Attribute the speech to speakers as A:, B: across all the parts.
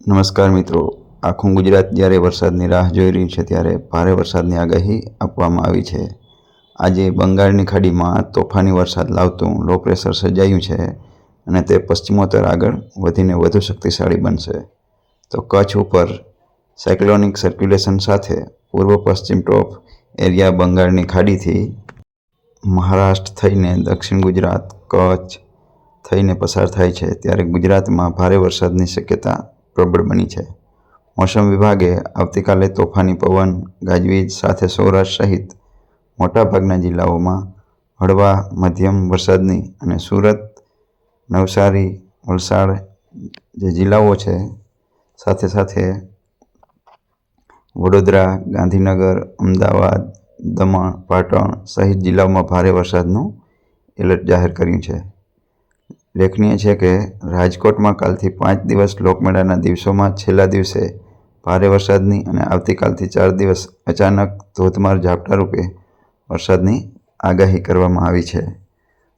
A: નમસ્કાર મિત્રો. આખું ગુજરાત જ્યારે વરસાદની રાહ જોઈ રહ્યું છે ત્યારે ભારે વરસાદની આગાહી આપવામાં આવી છે. આજે બંગાળની ખાડીમાં તોફાની વરસાદ લાવતું લો પ્રેશર સર્જાયું છે અને તે પશ્ચિમોત્તર આગળ વધીને વધુ શક્તિશાળી બનશે. તો કચ્છ ઉપર સાયક્લોનિક સર્ક્યુલેશન સાથે પૂર્વ પશ્ચિમ ટ્રોપ એરિયા બંગાળની ખાડીથી મહારાષ્ટ્ર થઈને દક્ષિણ ગુજરાત કચ્છ થઈને પસાર થાય છે. ત્યારે ગુજરાતમાં ભારે વરસાદની શક્યતા પ્રબળ બની છે. મોસમ વિભાગે આવતીકાલે તોફાની પવન, ગાજવીજ સાથે સૌરાષ્ટ્ર સહિત મોટાભાગના જિલ્લાઓમાં હળવા, મધ્યમ વરસાદની અને સુરત, નવસારી, વલસાડ જે જિલ્લાઓ છે, સાથે સાથે વડોદરા, ગાંધીનગર, અમદાવાદ, દમણ, પાટણ સહિત જિલ્લાઓમાં ભારે વરસાદનું એલર્ટ જાહેર કર્યું છે. લેખનીય છે કે રાજકોટમાં કાલથી પાંચ દિવસ લોકમેળાના દિવસોમાં છેલ્લા દિવસે ભારે વરસાદની અને આવતીકાલથી ચાર દિવસ અચાનક ધોધમાર ઝાપટા રૂપે વરસાદની આગાહી કરવામાં આવી છે.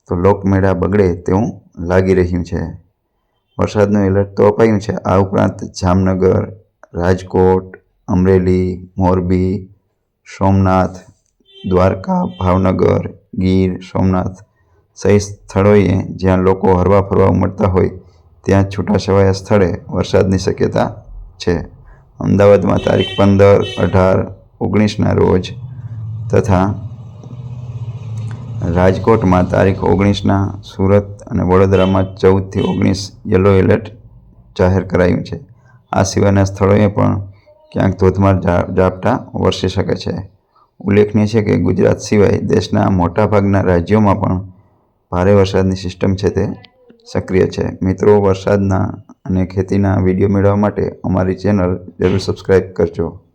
A: તો લોકમેળા બગડે તેવું લાગી રહ્યું છે. વરસાદનું એલર્ટ તો અપાયું છે. આ ઉપરાંત જામનગર, રાજકોટ, અમરેલી, મોરબી, સોમનાથ, દ્વારકા, ભાવનગર, ગીર, સોમનાથ સહિત સ્થળોએ જ્યાં લોકો હરવા ફરવા ઉમટતા હોય, ત્યાં છૂટાછવાયા સ્થળે વરસાદની શક્યતા છે. અમદાવાદમાં તારીખ પંદર અઢાર ઓગણીસના રોજ તથા રાજકોટમાં તારીખ ઓગણીસના સુરત અને વડોદરામાં ચૌદથી ઓગણીસ યલો એલર્ટ જાહેર કરાયું છે. આ સિવાયના સ્થળોએ પણ ક્યાંક ધોધમાર ઝાપટા વરસી શકે છે. ઉલ્લેખનીય છે કે ગુજરાત સિવાય દેશના મોટાભાગના રાજ્યોમાં પણ ભારે વરસાદની સિસ્ટમ છે તે સક્રિય છે. મિત્રો, વરસાદના અને ખેતીના વીડિયો મેળવવા માટે અમારી ચેનલ જરૂર સબસ્ક્રાઈબ કરજો.